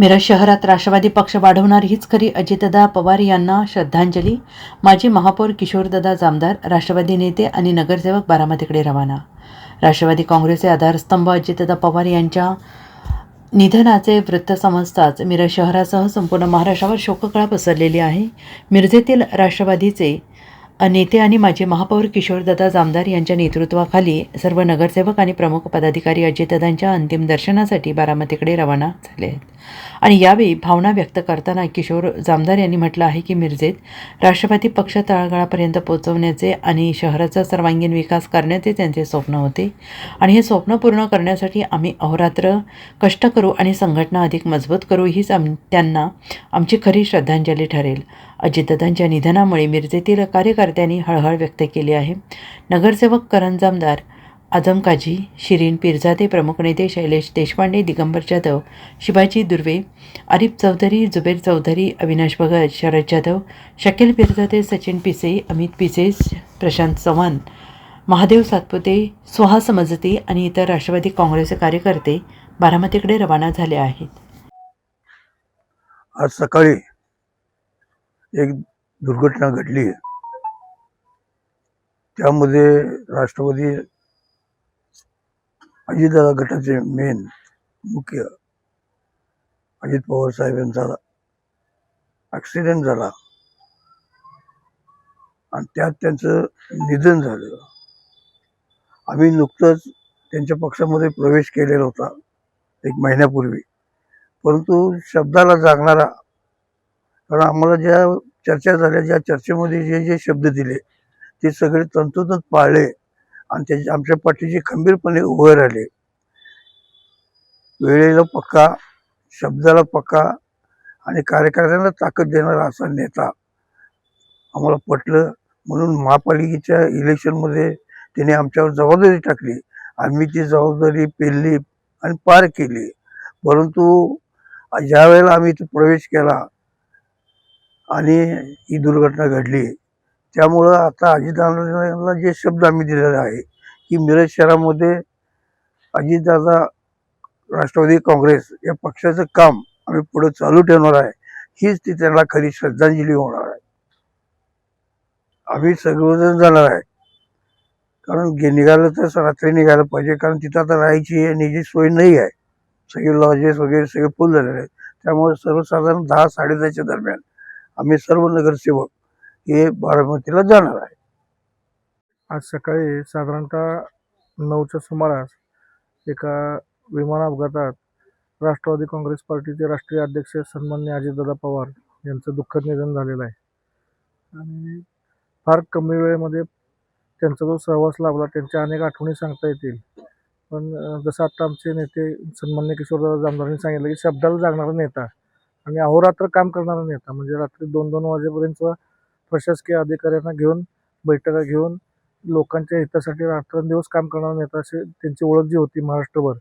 मिरज शहरात राष्ट्रवादी पक्ष वाढवणार हीच खरी अजितदा पवार यांना श्रद्धांजली. माजी महापौर किशोरदादा जामदार राष्ट्रवादी नेते आणि नगरसेवक बारामतीकडे रवाना. राष्ट्रवादी काँग्रेसचे आधारस्तंभ अजितदा पवार यांच्या निधनाचे वृत्त समजताच मिरज शहरासह संपूर्ण महाराष्ट्रावर शोककळा पसरलेली आहे. मिरजेतील राष्ट्रवादीचे नेते आणि माजी महापौर किशोरदादा जामदार यांच्या नेतृत्वाखाली सर्व नगरसेवक आणि प्रमुख पदाधिकारी अजितदादांच्या अंतिम दर्शनासाठी बारामतीकडे रवाना झाले आहेत. आणि यावेळी भावना व्यक्त करताना किशोर जामदार यांनी म्हटलं आहे की मिरजेत राष्ट्रवादी पक्ष तळागाळापर्यंत पोहोचवण्याचे आणि शहराचा सर्वांगीण विकास करण्याचे त्यांचे स्वप्न होते. आणि हे स्वप्न पूर्ण करण्यासाठी आम्ही अहोरात्र कष्ट करू आणि संघटना अधिक मजबूत करू हीच आम त्यांना आमची खरी श्रद्धांजली ठरेल. अजितदादांच्या निधनामुळे मिरजेतील कार्यकर्त्यांनी हळहळ व्यक्त केली आहे. नगरसेवक करण जामदार आझम काजी शिरीन पिरजादे प्रमुख नेते शैलेश देशपांडे दिगंबर जाधव शिवाजी दुर्वे आरिफ चौधरी जुबेर चौधरी अविनाश भगत शरद जाधव शकील पिरजादे सचिन पिसे अमित पिसे प्रशांत चव्हाण महादेव सातपुते सुहा समजते आणि इतर राष्ट्रवादी काँग्रेसचे कार्यकर्ते बारामतीकडे रवाना झाले आहेत. आज सकाळी एक दुर्घटना घडली. त्यामध्ये राष्ट्रवादी अजितदादा गटाचे मेन मुख्य अजित पवार साहेब यांचा ॲक्सिडेंट झाला. आणि त्यात त्यांचं निधन झालं. आम्ही नुकतंच त्यांच्या पक्षामध्ये प्रवेश केलेला होता एक महिन्यापूर्वी. परंतु शब्दाला जागणारा कारण आम्हाला ज्या चर्चा झाल्या ज्या चर्चेमध्ये जे जे शब्द दिले ते सगळे तंतोतंत पाळले. आणि त्याच्या आमच्या पाठीशी खंबीरपणे उभे राहिले. वेळेला पक्का शब्दाला पक्का आणि कार्यकर्त्यांना ताकद देणारा असा नेता आम्हाला पटलं. म्हणून महापालिकेच्या इलेक्शनमध्ये त्याने आमच्यावर जबाबदारी टाकली. आम्ही ती जबाबदारी पेलली आणि पार केली. परंतु ज्या वेळेला आम्ही इथे प्रवेश केला आणि ही दुर्घटना घडली त्यामुळं आता अजितदादांना जे शब्द आम्ही दिलेले आहे की मिरज शहरामध्ये अजितदादा राष्ट्रवादी काँग्रेस या पक्षाचं काम आम्ही पुढे चालू ठेवणार आहे हीच ती त्यांना खरी श्रद्धांजली होणार आहे. आम्ही सगळेजण जाणार आहे. कारण गे निघालं तर रात्री निघायला पाहिजे कारण तिथं आता राहायची याची सोय नाही आहे. सगळे लॉजेस वगैरे सगळे फुल झालेले आहेत. त्यामुळे सर्वसाधारण दहा साडेदहाच्या दरम्यान आम्ही सर्व नगरसेवक हे बारामतीला जाणार आहे. आज सकाळी साधारणतः नऊच्या सुमारास एका विमान अपघातात राष्ट्रवादी काँग्रेस पार्टीचे राष्ट्रीय अध्यक्ष सन्मान्य अजितदादा पवार यांचं दुःखद निधन झालेलं आहे. आणि फार कमी वेळेमध्ये त्यांचा जो सहवास लाभला त्यांच्या अनेक आठवणी सांगता येतील. पण जसं आत्ता आमचे नेते सन्मान्य किशोरदादा जामदारांनी सांगितलं की शब्दाला जागणारा नेता आणि अहोरात्र काम करणारा नेता म्हणजे रात्री दोन दोन वाजेपर्यंत प्रशासकीय अधिकाऱ्यांना घेऊन बैठका घेऊन लोकांच्या हितासाठी रात्रंदिवस काम करणारा नेता असे त्यांची ओळख जी होती महाराष्ट्रभर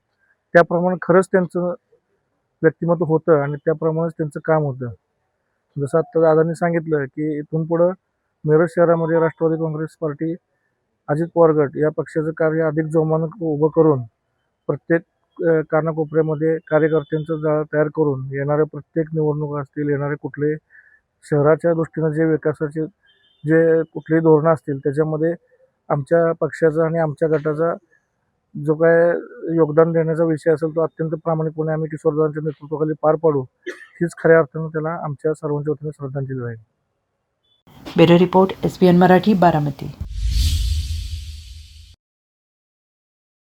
त्याप्रमाणे खरंच त्यांचं व्यक्तिमत्व होतं आणि त्याप्रमाणेच त्यांचं काम होतं. जसं आत्ता दादांनी सांगितलं की इथून पुढं मिरज शहरामध्ये राष्ट्रवादी काँग्रेस पार्टी अजित पवार गट या पक्षाचं कार्य अधिक जोमानं उभं करून प्रत्येक कानाकोपऱ्यामध्ये कार्यकर्त्यांचं जाळं तयार करून येणाऱ्या प्रत्येक निवडणुका असतील येणारे कुठले शहराच्या दृष्टीनं जे विकासाचे जे कुठलेही धोरणं असतील त्याच्यामध्ये आमच्या पक्षाचा आणि आमच्या गटाचा जो काय योगदान देण्याचा विषय असेल तो अत्यंत प्रामाणिकपणे आम्ही किशोरदारांच्या नेतृत्वाखाली पार पाडू हीच खऱ्या अर्थानं त्याला आमच्या सर्वांच्या वतीने श्रद्धांजली राहील. Bureau report S B N Marathi Baramati.